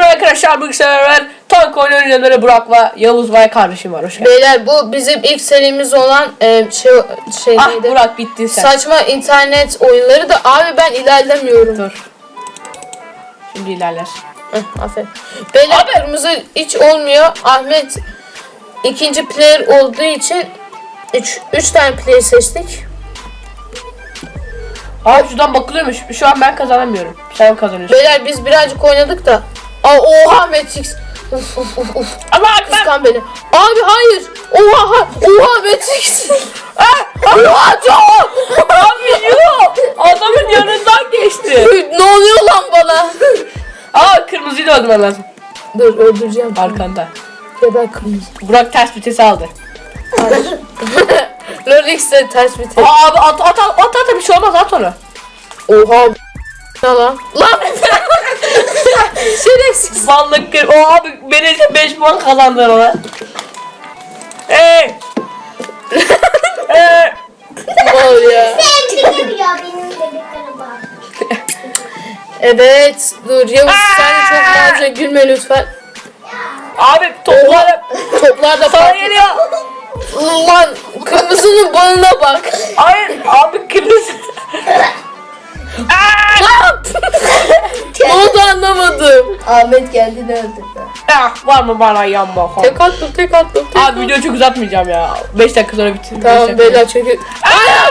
arkadaşlar bugün sefer tank oyuncuları Burak ve Yavuz Bay kardeşim var. Hoş geldin. Beyler bu bizim ilk serimiz olan e, şey, şey Ah neydi? Burak bittin sen. Saçma internet oyunları da abi ben ilerlemiyorum. Dur. Şimdi ilerler. Heh, aferin. Beyler kırmızı hiç olmuyor. Ahmet ikinci player olduğu için 3 3 tane player seçtik. Abi şuradan bakılıyormuş. Şu an ben kazanamıyorum. Sen kazanıyorsun. Beyler biz birazcık oynadık da. Aa, oha Matrix. Uf uf uf uf. Allah. Kıskan beni. Abi hayır. Oha ha- oha Matrix. Allah çok. Abi yok. Adamın yanından geçti. ne oluyor lan bana? Aa kırmızıyı da öldürmen lazım. Dur öldüreceğim. Arkanda. Geber kırmızı. Burak ters vitesi aldı. Lorix'te ters bir tek. Aa, abi at at at at at bir şey olmaz at onu. Oha. Ne lan? Lan. Şerefsiz. Vallahi kır. O abi beni 5 puan kazandın ona. Hey. Hey. Ne oluyor? Benim bak. Evet. Dur Yavuz sen de çok fazla gülme lütfen. Abi toplarım. Toplar da Sana fark. geliyor. Lan kırmızının balına bak. Hayır abi kırmızı. Aa! Ne anlamadım. Ahmet kendini öldürdü. Ah, var mı bana yanma falan. Tek attım tek attım. Tek Abi attım. videoyu çok uzatmayacağım ya. 5 dakika sonra bitir. beş Tamam dakika. beyler çünkü. Aa!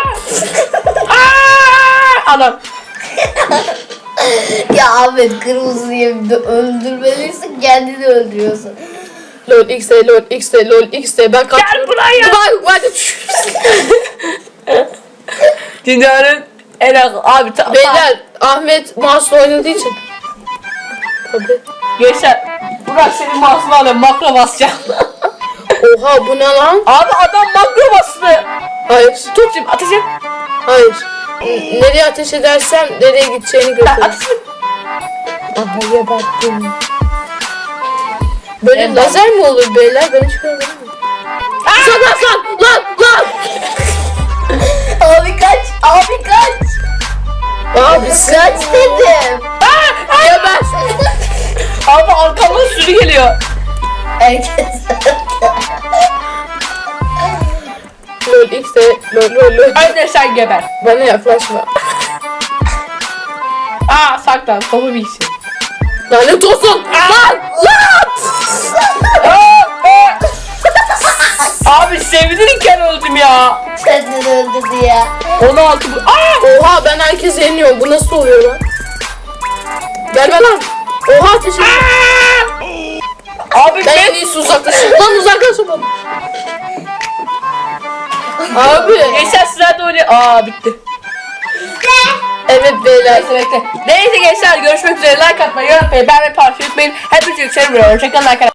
Adam. Ya Ahmet kırmızıyı bir öldürmelisin kendini öldürüyorsun. Lol XD lol XD lol XD ben kaçıyorum. buraya. Bak bak. Dünyanın en abi ta- Beyler Ahmet mouse oynadığı için. Gençler. Burak senin mouse'unu alayım makro basacağım. Oha bu ne lan? abi adam makro bastı. Hayır. Tut şimdi ateş et. Hayır. Nereye ateş edersem nereye gideceğini Ya, götürür. Ateş et. Aha geberttim. Böyle Evet. lazer mi olur beyler? Ben hiç görmedim. Lan lan lan lan lan! Abi kaç, abi kaç. Abi Kaç dedim. Abi arkamdan sürü geliyor. Herkes. Lol de lol lol lol. Haydi sen geber. Bana yaklaşma. Aa saklan topu bilsin. Lanet olsun. Lan lan! Abi sevinirken öldüm ya. Kendini öldürdü ya. 16 bu. Aa! Oha ben herkese yeniyorum. Bu nasıl oluyor lan? Gelme lan. Oha ateş ediyor. Abi Ben en ben iyisi uzaklaşayım. Lan uzaklaşın lan. Abi. Gençler sizler oynuyor. Aa bitti. Evet beyler. Neyse bekle. Neyse gençler görüşmek üzere. Like atmayı, yorum yapmayı, beğenmeyi, paylaşmayı unutmayın. Hepinizi seviyorum. Hoşçakalın arkadaşlar.